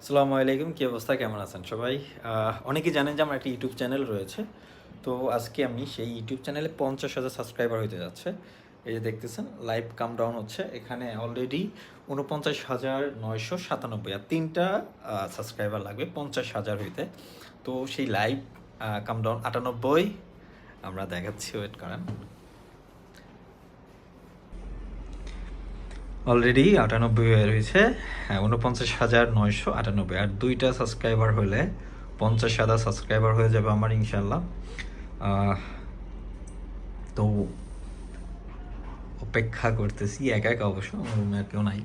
আসসালামু আলাইকুম, কী অবস্থা? কেমন আছেন সবাই? অনেকেই জানেন যে আমার একটা ইউটিউব চ্যানেল রয়েছে। তো আজকে আমি সেই ইউটিউব চ্যানেলে পঞ্চাশ হাজার সাবস্ক্রাইবার হতে যাচ্ছে। এই যে দেখতেছেন লাইভ কাম ডাউন হচ্ছে। এখানে অলরেডি উনপঞ্চাশ হাজার নয়শো সাতানব্বই। আর তিনটা সাবস্ক্রাইবার লাগবে, পঞ্চাশ হাজার হইতে। তো সেই লাইভ কাম ডাউন আটানব্বই। আমরা দেখাচ্ছি ওয়েট করেন। অলরেডি আটানব্বই হয়ে রয়েছে। হ্যাঁ উনপঞ্চাশ হাজার নয়শো আটানব্বই। আর দুইটা সাবস্ক্রাইবার হলে পঞ্চাশ হাজার সাবস্ক্রাইবার হয়ে যাবে আমার ইনশাল্লাহ তো অপেক্ষা করতেছি, একা একা অবশ্য আর কেউ নাই।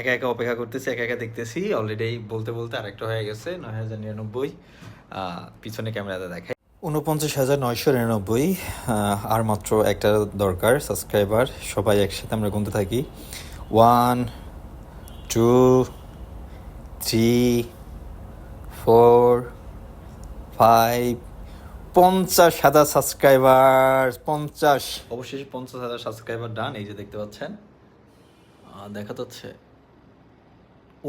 একা একা অপেক্ষা করতেছি, একা একা দেখতেছি। অলরেডি বলতে বলতে আরেকটা হয়ে গেছে, নয় হাজার নিরানব্বই। পিছনে ক্যামেরাতে দেখায় উনপঞ্চাশ হাজার নয়শো নিরানব্বই আর মাত্র একটা দরকার সাবস্ক্রাইবার সবাই একসাথে আমরা গুনতে থাকি। One two three four five পঞ্চাশ হাজার সাবস্ক্রাইবার পঞ্চাশ। অবশেষে পঞ্চাশ হাজার সাবস্ক্রাইবার ডান এই যে দেখতে পাচ্ছেন। দেখা যাচ্ছে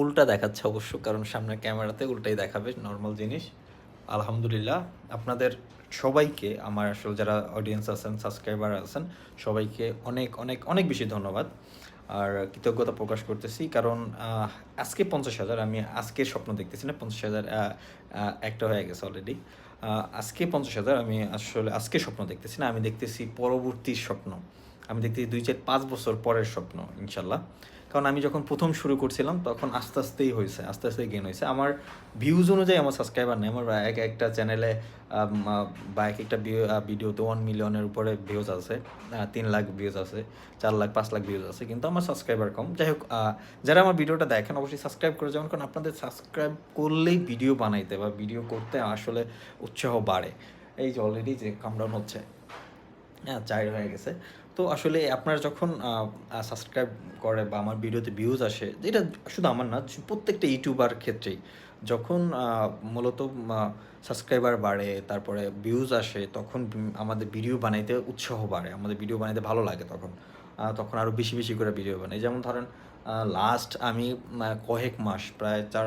উল্টা দেখাচ্ছে অবশ্য, কারণ সামনের ক্যামেরাতে উল্টাই দেখাবে নর্মাল জিনিস। আলহামদুলিল্লাহ, আপনাদের সবাইকে, আমার আসলে যারা অডিয়েন্স আছেন সাবস্ক্রাইবার আছেন, সবাইকে অনেক অনেক অনেক বেশি ধন্যবাদ। আর কৃতজ্ঞতা প্রকাশ করতেছি, কারণ আজকে পঞ্চাশ হাজার, আমি আজকের স্বপ্ন দেখতেছি না, পঞ্চাশ হাজার একটা হয়ে গেছে অলরেডি আজকে পঞ্চাশ হাজার, আমি আসলে আজকে স্বপ্ন দেখতেছি না, আমি দেখতেছি পরবর্তী স্বপ্ন। আমি দেখতেছি দুই চার পাঁচ বছর পরের স্বপ্ন, ইনশাল্লাহ। কারণ আমি যখন প্রথম শুরু করছিলাম, তখন আস্তে আস্তেই হয়েছে, আস্তে আস্তে গেন হয়েছে। আমার ভিউজ অনুযায়ী আমার সাবস্ক্রাইবার নেই। আমার এক একটা চ্যানেলে বা এক একটা ভিডিওতে ওয়ান মিলিয়নের উপরে ভিউজ আছে তিন লাখ ভিউজ আছে, চার লাখ, পাঁচ লাখ ভিউজ আছে, কিন্তু আমার সাবস্ক্রাইবার কম। যাই হোক যারা আমার ভিডিওটা দেখেন, অবশ্যই সাবস্ক্রাইব করে যাবেন, কারণ আপনাদের সাবস্ক্রাইব করলেই ভিডিও বানাইতে বা ভিডিও করতে আসলে উৎসাহ বাড়ে। এই যে অলরেডি যে কামডাউন হচ্ছে। হ্যাঁ হয়ে গেছে। তো আসলে আপনার যখন সাবস্ক্রাইব করে বা আমার ভিডিওতে ভিউজ আসে, এটা শুধু আমার না, প্রত্যেকটা ইউটিউবার ক্ষেত্রেই। যখন মূলত সাবস্ক্রাইবার বাড়ে, তারপরে ভিউজ আসে, তখন আমাদের ভিডিও বানাইতে উৎসাহ বাড়ে। আমাদের ভিডিও বানাইতে ভালো লাগে তখন। তখন আরও বেশি বেশি করে ভিডিও বানাই। যেমন ধরেন লাস্ট আমি কয়েক মাস, প্রায় চার,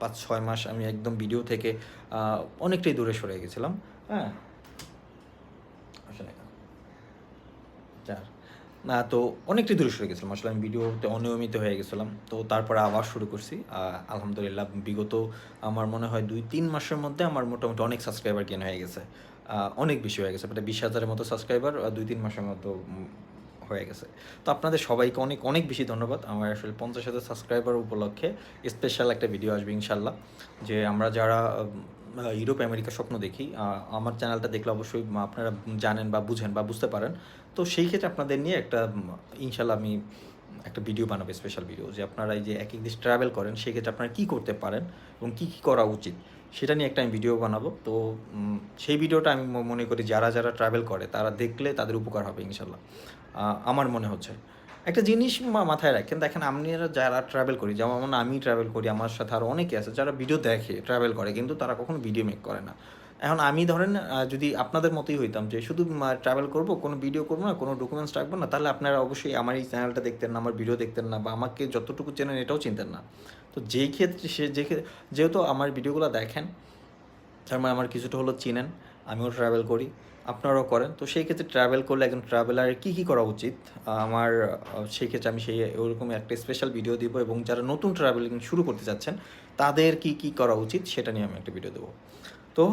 পাঁচ, ছয় মাস আমি একদম ভিডিও থেকে অনেকটাই দূরে সরে গেছিলাম। হ্যাঁ আসলে চার। না, তো অনেকটাই দূরে সরে গেছিলাম। আসলে আমি ভিডিওতে অনিয়মিত হয়ে গেছিলাম। তো তারপরে আবার শুরু করছি। আলহামদুলিল্লাহ, বিগত আমার মনে হয় দুই, তিন মাসের মধ্যে আমার মোটামুটি অনেক সাবস্ক্রাইবার গেন হয়ে গেছে। অনেক বেশি হয়ে গেছে। প্রায় বিশ হাজারের মতো সাবস্ক্রাইবার দুই, তিন মাসের মতো হয়ে গেছে। তো আপনাদের সবাইকে অনেক অনেক বেশি ধন্যবাদ। আমার আসলে পঞ্চাশ হাজার সাবস্ক্রাইবার উপলক্ষে স্পেশাল একটা ভিডিও আসবে ইনশাল্লাহ যে আমরা যারা ইউরোপ আমেরিকা স্বপ্ন দেখি। আমার চ্যানেলটা দেখলে অবশ্যই আপনারা জানেন বা বুঝেন বা বুঝতে পারেন। তো সেই ক্ষেত্রে আপনাদের নিয়ে একটা ইনশাল্লাহ আমি একটা ভিডিও বানাবো স্পেশাল ভিডিও যে আপনারা এই যে এক এক দেশ ট্রাভেল করেন, সেই ক্ষেত্রে আপনারা কী করতে পারেন এবং কী কী করা উচিত, সেটা নিয়ে একটা আমি ভিডিও বানাবো। তো সেই ভিডিওটা আমি মনে করি যারা যারা ট্রাভেল করে, তারা দেখলে তাদের উপকার হবে ইনশাল্লাহ আমার মনে হচ্ছে। একটা জিনিস মাথায় রাখেন, দেখেন আমরা যারা ট্রাভেল করি, যেমন আমি ট্রাভেল করি, আমার সাথে আরও অনেকে আছে যারা ভিডিও দেখে ট্রাভেল করে, কিন্তু তারা কখনো ভিডিও মেক করে না। এখন আমি ধরেন যদি আপনাদের মতোই হইতাম যে শুধু ট্রাভেল করব, কোনো ভিডিও করব না, কোনো ডকুমেন্টস রাখব না, তাহলে আপনারা অবশ্যই আমার এই চ্যানেলটা দেখতেন না, আমার ভিডিও দেখতেন না, বা আমাকে যতটুকু চেনেন এটাও চিনতেন না। তো যেই ক্ষেত্রে সে, যে যেহেতু আমার ভিডিওগুলো দেখেন, তার মানে আমার কিছুটা হলো চিনেন, আমিও ট্রাভেল করি। আপনারাও করেন। তো সেই ক্ষেত্রে ট্রাভেল করলে একজন ট্রাভেলারের কী কী করা উচিত? আমার সেই ক্ষেত্রে আমি সেই ওরকম একটা স্পেশাল ভিডিও দেবো এবং যারা নতুন ট্রাভেলিং শুরু করতে চাচ্ছেন, তাদের কি কি করা উচিত সেটা নিয়ে আমি একটা ভিডিও দেবো। তো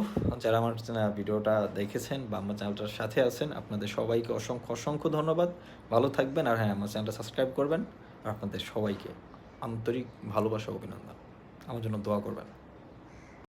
যারা আমার ভিডিওটা দেখেছেন বা আমার চ্যানেলটার সাথে আছেন, আপনাদের সবাইকে অসংখ্য অসংখ্য ধন্যবাদ। ভালো থাকবেন আর হ্যাঁ আমার চ্যানেলটা সাবস্ক্রাইব করবেন। আর আপনাদের সবাইকে আন্তরিক ভালোবাসা, অভিনন্দন। আমার জন্য দোয়া করবেন।